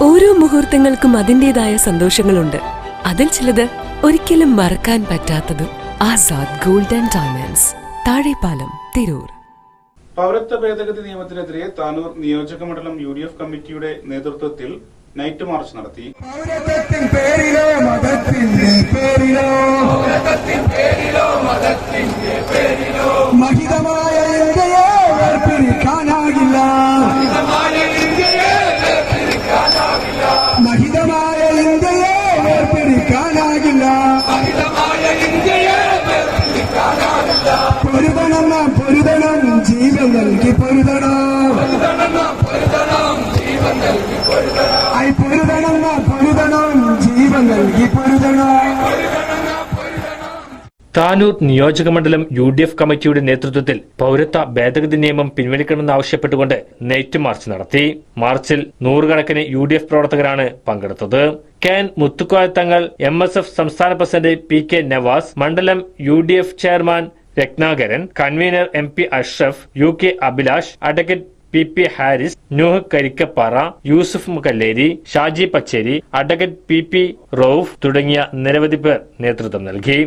മുഹൂർത്തങ്ങൾക്കും അതിന്റേതായ സന്തോഷങ്ങളുണ്ട്. അതിൽ ചിലത് ഒരിക്കലും മറക്കാൻ പറ്റാത്തതും Azad golden and diamonds Thazhepalam Tirur. പൗരത്വ ഭേദഗതി നിയമത്തിനെതിരെ താനൂർ നിയോജക മണ്ഡലം യു ഡി എഫ് കമ്മിറ്റിയുടെ നേതൃത്വത്തിൽ നൈറ്റ് മാർച്ച് നടത്തി. പൗരത്വത്തിൻ പേരിലോ മതത്തിന്റെ മഹിതമായ ഇന്ത്യയെ വേർപിരിക്കാനാകില്ല. പൊരുതണം നാം പൊരുതണം. ജീവൻ നൽകി പൊരുതണം. ഐ പൊരുതണം നാം പൊരുതണം ജീവൻ നൽകി പൊരുതണം. താനൂർ നിയോജകമണ്ഡലം യു ഡി എഫ് കമ്മിറ്റിയുടെ നേതൃത്വത്തിൽ പൗരത്വ ഭേദഗതി നിയമം പിൻവലിക്കണമെന്നാവശ്യപ്പെട്ടുകൊണ്ട് നെയ്റ്റ് മാർച്ച് നടത്തി. മാർച്ചിൽ നൂറുകണക്കിന് യു ഡി എഫ് പ്രവർത്തകരാണ് പങ്കെടുത്തത്. K N Muthukoya Thangal M S F സംസ്ഥാന പ്രസിഡന്റ് പി കെ നവാസ് മണ്ഡലം U D F chairman Ratnakaran convener M P Ashraf U K Abhilash advocate P P Haris Nooh Karikkappara Yusuf Mukkalleri Shaji Pacheri advocate P P Rauf തുടങ്ങിയ നിരവധി പേർ നേതൃത്വം നൽകി.